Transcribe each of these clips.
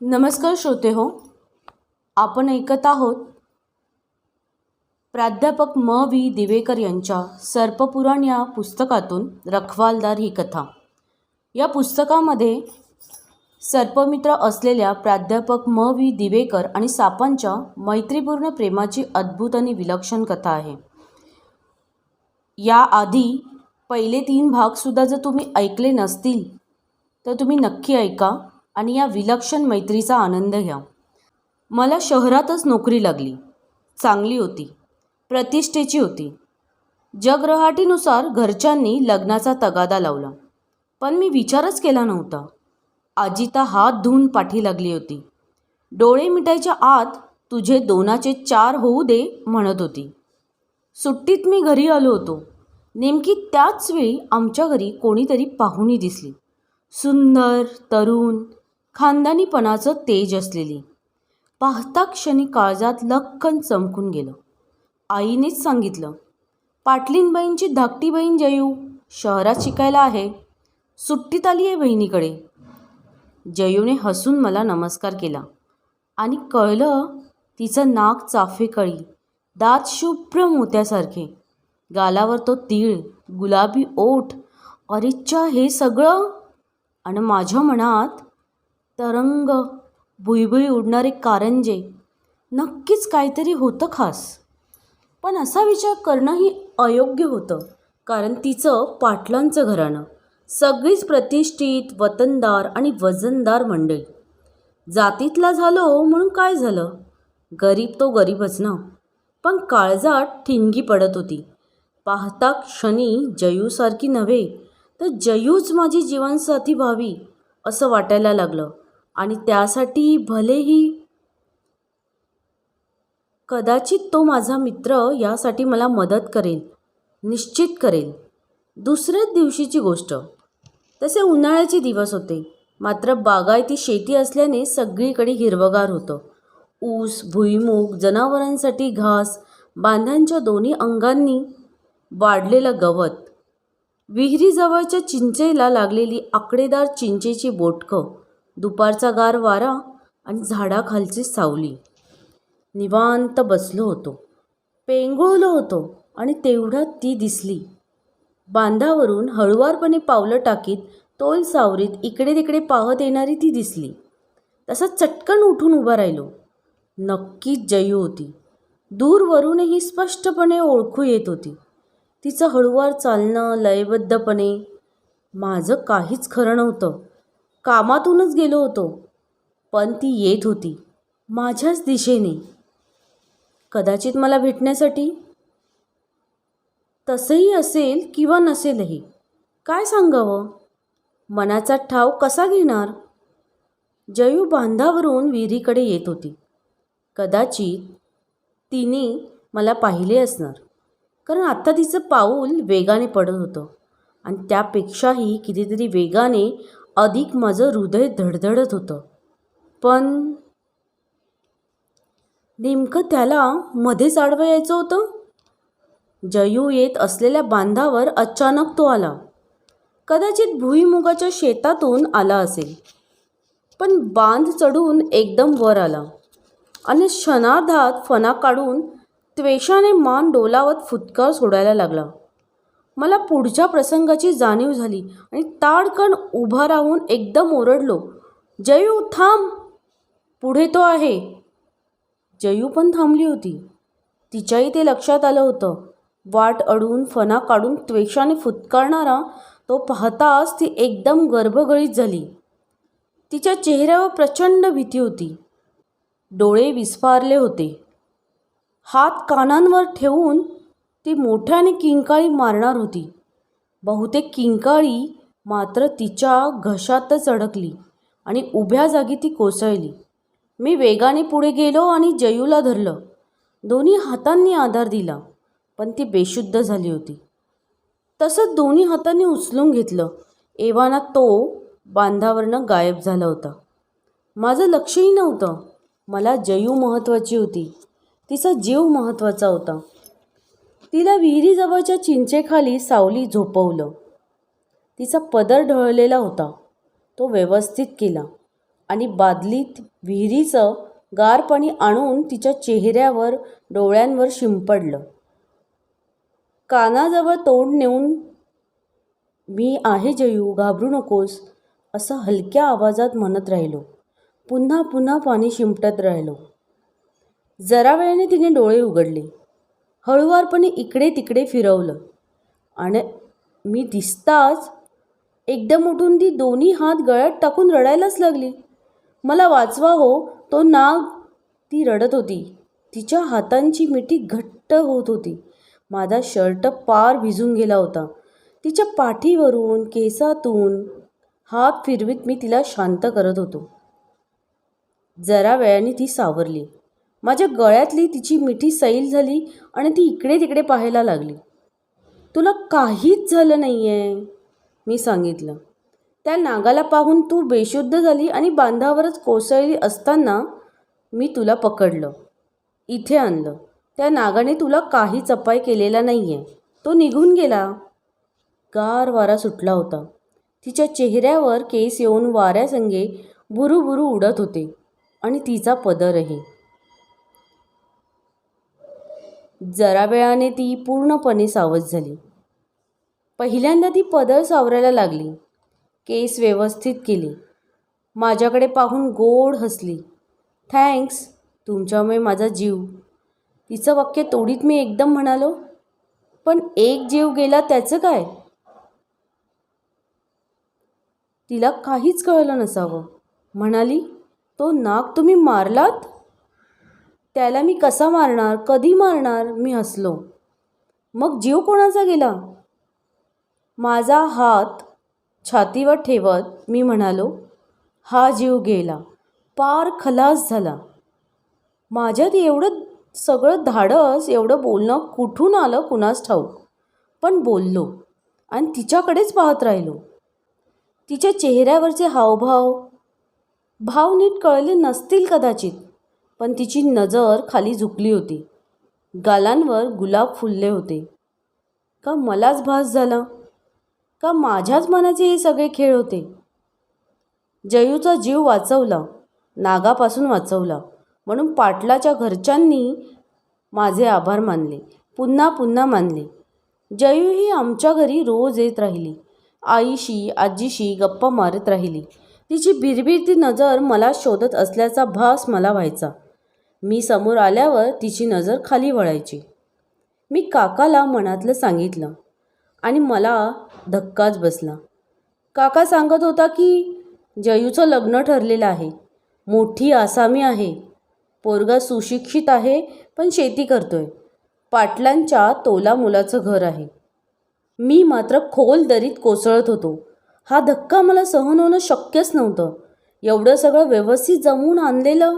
नमस्कार श्रोते हो आपण ऐकत आहोत प्राध्यापक म. व्ही. दिवेकर यांच्या सर्पपुराण या पुस्तकातून रखवालदार ही कथा. या पुस्तकामध्ये सर्पमित्र असलेल्या प्राध्यापक म. व्ही. दिवेकर आणि सापांच्या मैत्रीपूर्ण प्रेमाची अद्भुत आणि विलक्षण कथा आहे. याआधी पहिले तीन भागसुद्धा जर तुम्ही ऐकले नसतील तर तुम्ही नक्की ऐका. आणि या विलक्षण मैत्रीचा आनंद घ्या. मला शहरातच नोकरी लागली. चांगली होती. प्रतिष्ठेची होती. जगरहाटीनुसार घरच्यांनी लग्नाचा तगादा लावला. पण मी विचारच केला नव्हता. आजीता हात धुवून पाठी लागली होती. डोळे मिटायच्या आत तुझे दोनाचे चार होऊ दे म्हणत होती. सुट्टीत मी घरी आलो होतो. नेमकी त्याच वेळी आमच्या घरी कोणीतरी पाहुणी दिसली. सुंदर तरुण खानदानीपणाचं तेज असलेली. पाहता क्षणी काळजात लक्कन चमकून गेलं. आईनेच सांगितलं पाटलीनबाईंची धाकटी बहीण जयू शहरात शिकायला आहे. सुट्टीत आली आहे बहिणीकडे. जयूने हसून मला नमस्कार केला आणि कळलं तिचं नाक चाफेकळी दात शुभ्र मोत्यासारखे गालावर तो तीळ गुलाबी ओठ अरेच्छा हे सगळं? आणि माझ्या मनात तरंग भुईभुई उडणारे कारंजे. नक्कीच काहीतरी होतं खास. पण असा विचार करणंही अयोग्य होतं कारण तिचं पाटलांचं घराणं. सगळीच प्रतिष्ठित वतनदार आणि वजनदार मंडळी. जातीतला झालो म्हणून काय झालं? गरीब तो गरीबच ना? पण काळजात ठिणगी पडत होती. पाहता क्षणी जयूसारखी नव्हे तर जयूच माझी जीवनसाथी व्हावी असं वाटायला लागलं. आणि त्यासाठी भलेही कदाचित तो माझा मित्र यासाठी मला मदत करेल निश्चित करेल. दुसऱ्याच दिवशीची गोष्ट. तसे उन्हाळ्याचे दिवस होते. मात्र बागायती शेती असल्याने सगळीकडे हिरवगार होतं. ऊस भुईमूग जनावरांसाठी घास बांधांच्या दोन्ही अंगांनी वाढलेलं गवत. विहिरीजवळच्या चिंचेला लागलेली आकडेदार चिंचेची बोटकं. दुपारचा गार वारा आणि झाडाखालची सावली. निवांत बसलो होतो. पेंगुळलो होतो आणि तेवढ्यात ती दिसली. बांधावरून हळुवारपणे पावलं टाकीत तोल सावरीत इकडे तिकडे पाहत येणारी ती दिसली. तसा चटकन उठून उभा राहिलो. नक्कीच जयू होती. दूरवरूनही स्पष्टपणे ओळखू येत होती. तिचं हळुवार चालणं लयबद्धपणे. माझं काहीच खरं नव्हतं. कामातूनच गेलो होतो. पण ती येत होती माझ्याच दिशेने. कदाचित मला भेटण्यासाठी? तसंही असेल किंवा नसेलही काय सांगावं? मनाचा ठाव कसा घेणार? जयू बांधावरून विहिरीकडे येत होती. कदाचित तिने मला पाहिले असणार कारण आत्ता तिचं पाऊल वेगाने पडत होतं. आणि त्यापेक्षाही कितीतरी वेगाने अधिक माझं हृदय धडधडत होतं. पण नेमकं त्याला मध्येच आडवं यायचं होतं? जयू येत असलेल्या बांधावर अचानक तो आला. कदाचित भुईमुगाच्या शेतातून आला असेल. पण बांध चढून एकदम वर आला आणि क्षणार्धात फणा काढून त्वेषाने मान डोलावत फुटकार सोडायला लागला. मला पुढच्या प्रसंगाची जाणीव झाली आणि ताडकण उभा राहून एकदम ओरडलो जयू थांब. पुढे तो आहे. जयू पण थांबली होती. तिच्याही ते लक्षात आलं होतं. वाट अडून फणा काढून त्वेषाने फुटकारणारा तो पाहताच ती एकदम गर्भगळीत झाली. तिच्या चेहऱ्यावर प्रचंड भीती होती. डोळे विस्फारले होते. हात कानांवर ठेवून ती मोठ्याने किंकाळी मारणार होती. बहुतेक किंकाळी मात्र तिच्या घशातच अडकली आणि उभ्या जागी ती कोसळली. मी वेगाने पुढे गेलो आणि जयूला धरलं. दोन्ही हातांनी आधार दिला पण ती बेशुद्ध झाली होती. तसंच दोन्ही हातांनी उचलून घेतलं. एव्हाना तो बांधावरनं गायब झाला होता. माझं लक्षही नव्हतं. मला जयू महत्त्वाची होती. तिचा जीव महत्त्वाचा होता. तिला विहिरीजवळच्या चिंचेखाली सावली झोपवलं. तिचा पदर ढळलेला होता. तो व्यवस्थित केला आणि बादलीत विहिरीचं गार पाणी आणून तिच्या चेहऱ्यावर डोळ्यांवर शिंपडलं. कानाजवळ तोंड नेऊन मी आहे जयू घाबरू नकोस असं हलक्या आवाजात म्हणत राहिलो. पुन्हा पुन्हा पाणी शिंपटत राहिलो. जरा वेळाने तिने डोळे उघडले. हळुवारपणे इकडे तिकडे फिरवलं. आणि मी दिसताच एकदम उठून ती दोन्ही हात गळ्यात टाकून रडायलाच लागली. मला वाचवा हो तो नाग ती रडत होती. तिच्या हातांची मिठी घट्ट होत होती. माझा शर्ट पार भिजून गेला होता. तिच्या पाठीवरून केसातून हात फिरवीत मी तिला शांत करत होतो. जरा वेळाने ती सावरली. माझ्या गळ्यातली तिची मिठी सैल झाली आणि ती इकडे तिकडे पाहायला लागली. तुला काहीच झालं नाही आहे मी सांगितलं. त्या नागाला पाहून तू बेशुद्ध झाली आणि बांधावरच कोसळली असताना मी तुला पकडलं. इथे आणलं. त्या नागाने तुला काही चपाई केलेला नाही आहे तो निघून गेला. गार वारा सुटला होता. तिच्या चेहऱ्यावर केस येऊन वाऱ्यासंगे भुरुभुरू उडत होते आणि तिचा पदरही. जरा वेळाने ती पूर्णपणे सावध झाली. पहिल्यांदा ती पदर सावरायला लागली. केस व्यवस्थित केले. माझ्याकडे पाहून गोड हसली. थँक्स तुमच्यामुळे माझा जीव. तिचं वाक्य तोडीत मी एकदम म्हणालो. पण एक जीव गेला त्याचं काय? तिला काहीच कळलं नसावं. म्हणाली तो नाग तुम्ही मारलात? त्याला मी कसा मारणार कधी मारणार मी हसलो. मग जीव कोणाचा गेला? माझा हात छातीवर ठेवत मी म्हणालो हा जीव गेला. पार खलास झाला. माझ्यात एवढं सगळं धाडस एवढं बोलणं कुठून आलं कुणास ठाऊक? पण बोललो आणि तिच्याकडेच पाहत राहिलो. तिच्या चेहऱ्यावरचे हावभाव भाव नीट कळले नसतील कदाचित. पण तिची नजर खाली झुकली होती. गालांवर गुलाब फुलले होते. का मलाच भास झाला? का माझ्याच मनाचे हे सगळे खेळ होते? जयूचा जीव वाचवला नागापासून वाचवला. म्हणून पाटलाच्या घरच्यांनी माझे आभार मानले पुन्हा पुन्हा मानले. जयू ही आमच्या घरी रोज येत राहिली. आईशी आजीशी गप्पा मारत राहिली. तिची भिरभिरती नजर मला शोधत असल्याचा भास मला व्हायचा. मी समोर आल्यावर तिची नजर खाली वळायची. मी काकाला मनातलं सांगितलं आणि मला धक्काच बसला. काका सांगत होता की जयूचं लग्न ठरलेलं आहे. मोठी आसामी आहे. पोरगा सुशिक्षित आहे पण शेती करतोय. पाटलांच्या तोला मुलाचं घर आहे. मी मात्र खोल दरीत कोसळत होतो. हा धक्का मला सहन होणं शक्यच नव्हतं. एवढं सगळं व्यवस्थित जमवून आणलेलं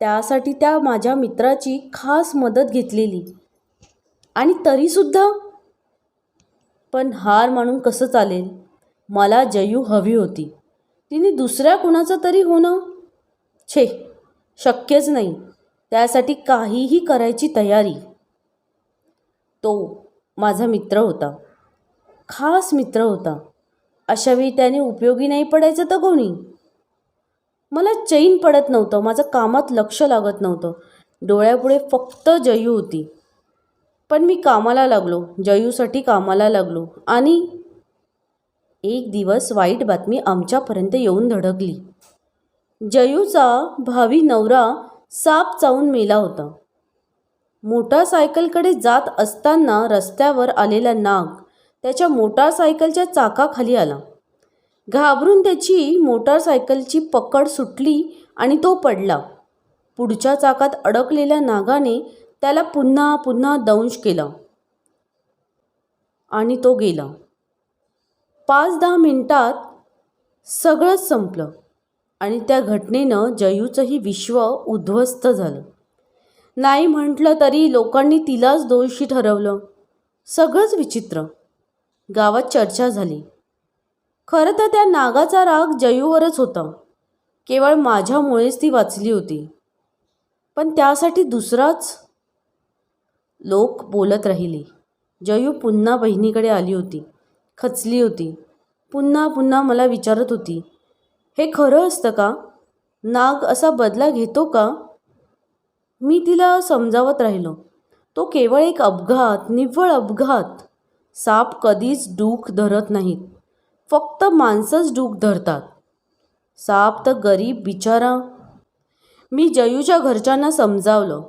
त्यासाठी त्या माझ्या मित्राची खास मदत घेतलेली. आणि तरीसुद्धा पण हार मानून कसं चालेल? मला जयू हवी होती. तिने दुसऱ्या कुणाचं तरी होणं? छे शक्यच नाही. त्यासाठी काहीही करायची तयारी. तो माझा मित्र होता. खास मित्र होता. अशावेळी त्याने उपयोगी नाही पडायचं तर कोणी? मला चैन पडत नव्हतं माझं कामात लक्ष लागत नव्हतं. डोळ्यापुढे फक्त जयू होती. पण मी कामाला लागलो जयूसाठी कामाला लागलो आणि एक दिवस वाईट बातमी आमच्यापर्यंत येऊन धडकली. जयूचा भावी नवरा साप चावून मेला होता. मोटारसायकलकडे जात असताना रस्त्यावर आलेला नाग त्याच्या मोटारसायकलच्या चाकाखाली आला. घाबरून त्याची मोटारसायकलची पकड सुटली आणि तो पडला. पुढच्या चाकात अडकलेल्या नागाने त्याला पुन्हा पुन्हा दंश केला. आणि तो गेला. पाच दहा मिनटात सगळंच संपलं आणि त्या घटनेनं जयूचंही विश्व उद्ध्वस्त झालं. नाही म्हटलं तरी लोकांनी तिलाच दोषी ठरवलं. सगळंच विचित्र. गावात चर्चा झाली. खरं तर त्या नागाचा राग जयूवरच होता. केवळ माझ्यामुळेच ती वाचली होती. पण त्यासाठी दुसराच? लोक बोलत राहिले. जयू पुन्हा बहिणीकडे आली होती. खचली होती. पुन्हा पुन्हा मला विचारत होती. हे खरं असतं का? नाग असा बदला घेतो का? मी तिला समजावत राहिलो. तो केवळ एक अपघात निव्वळ अपघात. साप कधीच डूख धरत नाहीत. फक्त माणसंच डूख धरतात. साप तर गरीब बिचारा. मी जयूच्या घरच्यांना समजावलं.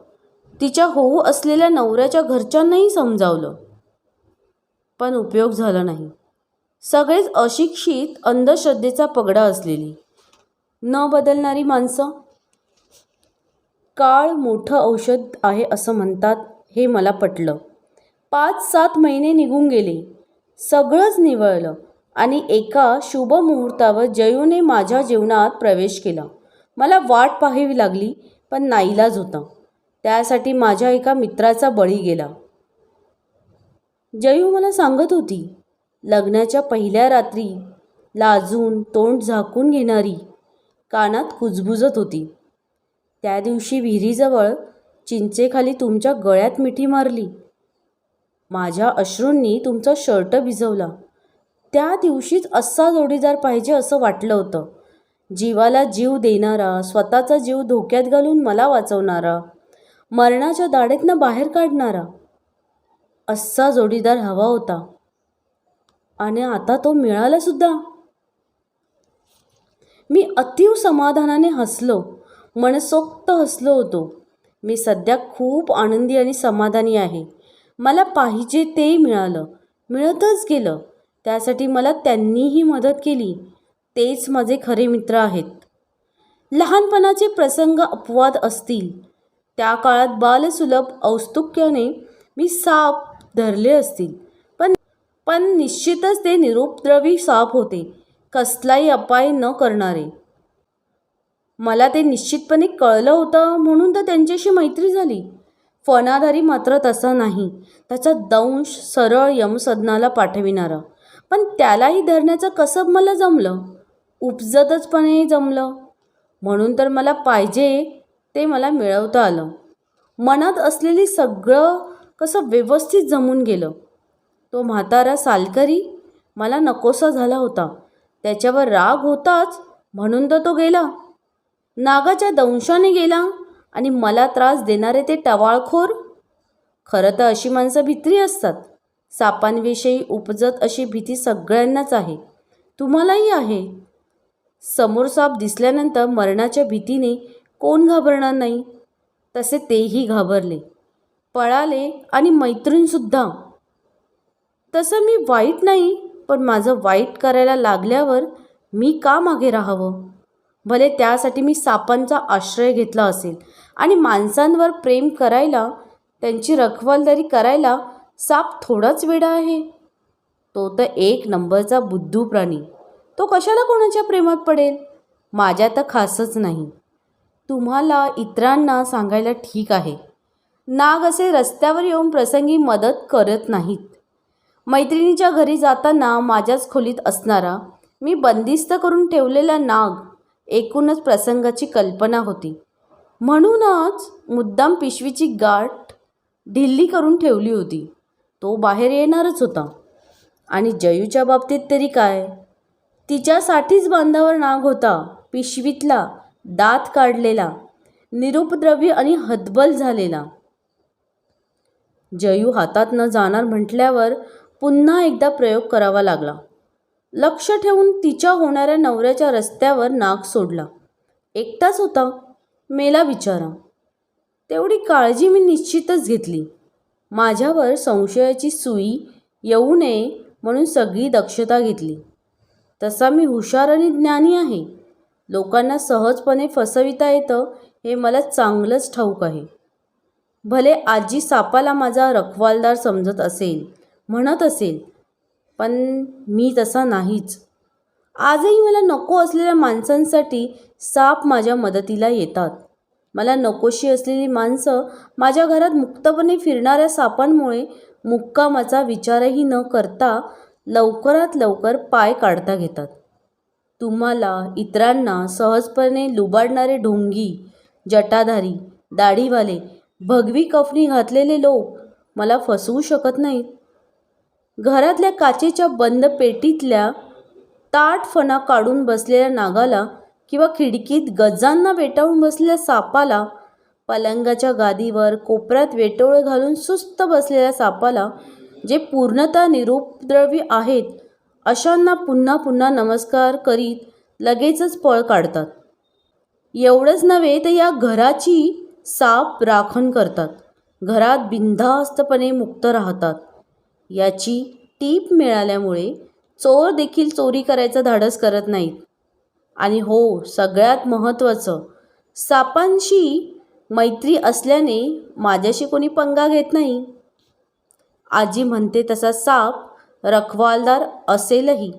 तिच्या होऊ असलेल्या नवऱ्याच्या घरच्यांनाही समजावलं. पण उपयोग झाला नाही. सगळेच अशिक्षित अंधश्रद्धेचा पगडा असलेली. न बदलणारी माणसं. काळ मोठं औषध आहे असं म्हणतात हे मला पटलं. पाच सात महिने निघून गेले. सगळंच निवळलं. आणि एका शुभ मुहूर्तावर जयूने माझ्या जीवनात प्रवेश केला. मला वाट पाहावी लागली पण नाईलाज होता. त्यासाठी माझ्या एका मित्राचा बळी गेला. जयू मला सांगत होती लग्नाच्या पहिल्या रात्री लाजून तोंड झाकून घेणारी कानात कुजबुजत होती. त्या दिवशी विहिरीजवळ चिंचेखाली तुमच्या गळ्यात मिठी मारली. माझ्या अश्रूंनी तुमचा शर्ट भिजवला. त्या दिवशीच असा जोडीदार पाहिजे असं वाटलं होतं. जीवाला जीव देणारा स्वतःचा जीव धोक्यात घालून मला वाचवणारा मरणाच्या दाढेतनं बाहेर काढणारा असा जोडीदार हवा होता. आणि आता तो मिळालासुद्धा मी अतीव समाधानाने हसलो मनसोक्त हसलो होतो. मी सध्या खूप आनंदी आणि समाधानी आहे. मला पाहिजे ते मिळालं. मिळतच गेलं. त्यासाठी मला त्यांनीही मदत केली. तेच माझे खरे मित्र आहेत. लहानपणाचे प्रसंग अपवाद असतील. त्या काळात बालसुलभ औत्सुक्याने मी साप धरले असतील. पण पण निश्चितच ते निरुपद्रवी साप होते. कसलाही अपाय न करणारे. मला ते निश्चितपणे कळलं होतं म्हणून तर त्यांच्याशी मैत्री झाली. फणाधारी मात्र तसा नाही. त्याचा दंश सरळ यमसदनाला पाठविणारा. पण त्यालाही धरण्याचं कसं मला जमलं. उपजतचपणे जमलं. म्हणून तर मला पाहिजे ते मला मिळवता आलं. मनात असलेली सगळं कसं व्यवस्थित जमून गेलं. तो म्हातारा सालकरी मला नकोसा झाला होता. त्याच्यावर राग होताच म्हणून तर तो गेला. नागाच्या दंशाने गेला आणि मला त्रास देणारे ते टवाळखोर? खरं तर अशी माणसं भित्री असतात. सापांविषयी उपजत अशी भीती सगळ्यांनाच आहे. तुम्हालाही आहे. समोर साप दिसल्यानंतर मरणाच्या भीतीने कोण घाबरणार नाही? तसे तेही घाबरले. पळाले आणि मैत्रीणसुद्धा. तसं मी वाईट नाही पण माझं वाईट करायला लागल्यावर मी का मागे राहावं? भले त्यासाठी मी सापांचा आश्रय घेतला असेल आणि माणसांवर प्रेम करायला त्यांची रखवालदारी करायला साप थोडाच वेडा आहे. तो तर एक नंबरचा बुद्धू प्राणी. तो कशाला कोणाच्या प्रेमात पडेल? माझ्या तर खासच नाही. तुम्हाला इतरांना सांगायला ठीक आहे. नाग असे रस्त्यावर येऊन प्रसंगी मदत करत नाहीत. मैत्रिणीच्या घरी जाताना माझ्याच खोलीत असणारा मी बंदिस्त करून ठेवलेला नाग एकूणच प्रसंगाची कल्पना होती. म्हणूनच मुद्दाम पिशवीची गाठ ढिल्ली करून ठेवली होती. तो बाहेर येणारच होता. आणि जयूच्या बाबतीत तरी काय? तिच्यासाठीच बांधावर नाग होता पिशवीतला दात काढलेला निरुपद्रवी आणि हतबल झालेला. जयू हातात न जाणार म्हटल्यावर पुन्हा एकदा प्रयोग करावा लागला. लक्ष ठेवून तिच्या होणाऱ्या नवऱ्याच्या रस्त्यावर नाग सोडला. एकटाच होता? मेला विचारा. तेवढी काळजी मी निश्चितच घेतली. माझ्यावर संशयाची सुई येऊ नये म्हणून सगळी दक्षता घेतली. तसा मी हुशार आणि ज्ञानी आहे. लोकांना सहजपणे फसविता येतं हे मला चांगलंच ठाऊक आहे. भले आजी सापाला माझा रखवालदार समजत असेल म्हणत असेल पण मी तसा नाहीच. आजही मला नको असलेल्या माणसांसाठी साप माझ्या मदतीला येतात. मला नकोशी असलेली माणसं माझ्या घरात मुक्तपणे फिरणाऱ्या सापांमुळे मुक्कामाचा विचारही न करता लवकरात लवकर पाय काढता घेतात. तुम्हाला इतरांना सहजपणे लुबाडणारे ढोंगी जटाधारी दाढीवाले भगवी कफनी घातलेले लोक मला फसवू शकत नाहीत. घरातल्या काचेच्या बंद पेटीतल्या ताटफणा काढून बसलेल्या नागाला किंवा खिडकीत गजांना वेटाळून बसलेल्या सापाला पलंगाच्या गादीवर कोपऱ्यात वेटोळे घालून सुस्त बसलेल्या सापाला जे पूर्णतः निरुपद्रवी आहेत अशांना पुन्हा पुन्हा नमस्कार करीत लगेचच पळ काढतात. एवढंच नव्हे तर या घराची साप राखण करतात. घरात बिनधास्तपणे मुक्त राहतात. याची टीप मिळाल्यामुळे चोर देखील चोरी करायचं धाडस करत नाहीत. आणि हो सगळ्यात महत्त्वाचं सापांशी मैत्री असल्याने माझ्याशी कोणी पंगा घेत नाही. आजी म्हणते तसा साप रखवालदार असेलही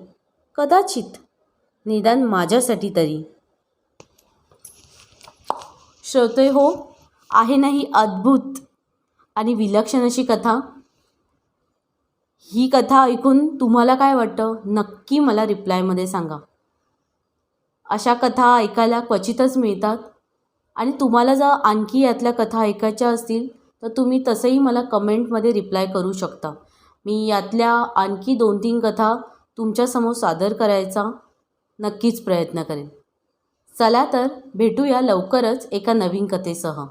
कदाचित निदान माझ्यासाठी तरी. श्रोते हो आहे ना ही अद्भुत आणि विलक्षण अशी कथा? ही कथा ऐकून तुम्हाला काय वाटतं? नक्की मला रिप्लायमध्ये सांगा. अशा कथा ऐकायला क्वचितच मिळतात. आणि तुम्हाला जर आणखी यातल्या कथा ऐकायच्या असतील तर तुम्ही तसंही मला कमेंटमध्ये रिप्लाय करू शकता. मी यातल्या आणखी दोन तीन कथा तुमच्यासमोर सादर करायचा नक्कीच प्रयत्न करेन. चला तर भेटूया लवकरच एका नवीन कथेसह.